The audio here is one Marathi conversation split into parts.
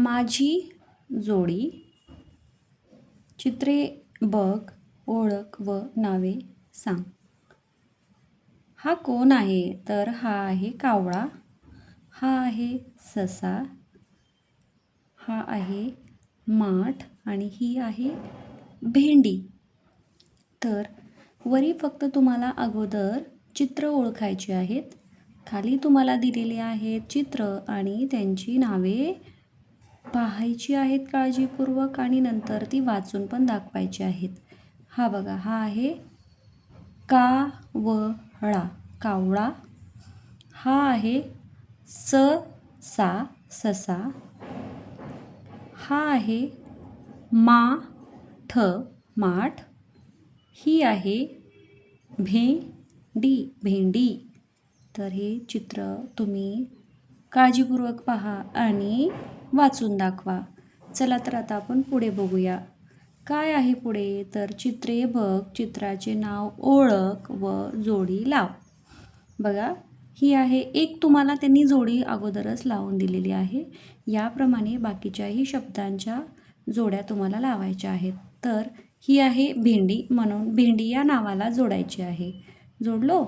माझी जोडी चित्रे बघ ओळख व नावे सांग. हा कोण आहे? तर हा आहे कावळा हा आहे ससा हा आहे माठ आणि ही आहे भेंडी. तर वरी फक्त तुम्हाला अगोदर चित्र ओळखायची आहेत. खाली तुम्हाला दिलेली आहेत चित्र आणि त्यांची नावे पाहायची आहेत काळजीपूर्वक आणि नंतर ती वाचून पण दाखवायची आहेत. हा बघा हा आहे कावळा. कावळा हा आहे स सा ससा. हा आहे मा ठ माठ. ही आहे भेंडी भेंडी. तर हे चित्र तुम्ही काळजीपूर्वक पहा आणि वाचून दाखवा. चला तर आता आपण पुढे बघूया. काय आहे पुढे? तर चित्रे बघ चित्राचे नाव ओळख व जोडी लाव. बघा ही आहे एक तुम्हाला त्यांनी जोडी अगोदरच लावून दिलेली आहे. याप्रमाणे बाकीच्याही शब्दांच्या जोड्या तुम्हाला लावायच्या आहेत. तर ही आहे भेंडी म्हणून भेंडी या नावाला जोडायची आहे. जोडलो?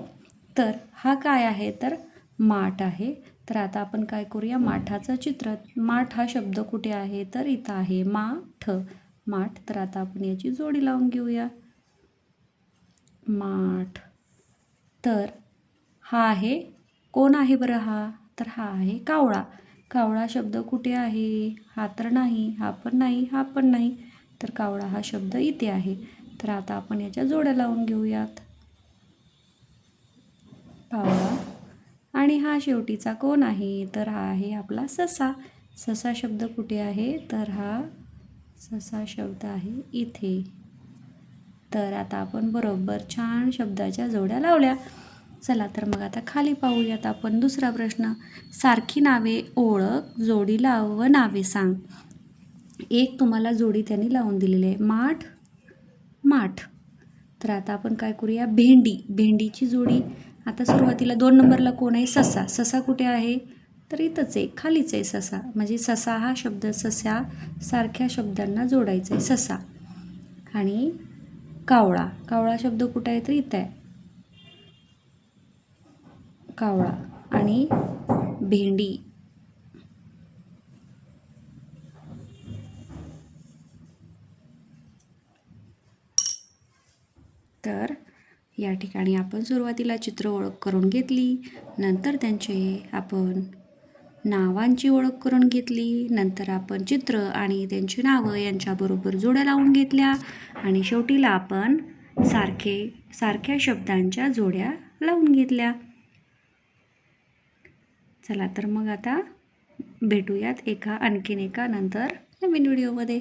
तर हा काय आहे? तर माठ आहे. तर आता आपण काय करूया? माठाचं चित्र. माठ हा शब्द कुठे आहे? तर इथं आहे. माठ. माठ. तर आता आपण याची जोडी लावून घेऊया. माठ. तर हा आहे. कोण आहे बरं हा? तर हा आहे कावळा. कावळा शब्द कुठे आहे? हा तर नाही. हा पण नाही. हा पण नाही. तर कावळा हा शब्द इथे आहे. तर आता आपण याच्या जोड्या लावून घेऊयात. कावळा. आणि हा शेवटीचा कोण आहे? तर हा आहे आपला ससा. ससा शब्द कुठे आहे? तर हा ससा शब्द आहे इथे. तर आता आपण बरोबर छान शब्दाच्या जोड्या लावल्या. चला तर मग आता खाली पाहूयात आपण दुसरा प्रश्न. सारखी नावे ओळख जोडी लाव व नावे सांग. एक तुम्हाला जोडी त्यांनी लावून दिलेली आहे. माठ माठ. तर आता आपण काय करूया? भेंडी. भेंडीची जोडी. आता सुरुवातीला दोन नंबरला कोण आहे? ससा. ससा कुठे आहे? तर इथंच आहे खालीच आहे ससा. म्हणजे ससा हा शब्द ससा सारख्या शब्दांना जोडायचा आहे ससा. आणि कावळा. कावळा शब्द कुठं आहे? तर इथं आहे. कावळा. आणि भेंडी. तर या ठिकाणी आपण सुरुवातीला चित्र ओळख करून घेतली नंतर त्यांचे आपण नावांची ओळख करून घेतली नंतर आपण चित्र आणि त्यांची नावं यांच्याबरोबर जोड्या लावून घेतल्या आणि शेवटीला आपण सारखे सारख्या शब्दांच्या जोड्या लावून घेतल्या. चला तर मग आता भेटूयात एका आणखीन एका नंतर नवीन व्हिडिओमध्ये.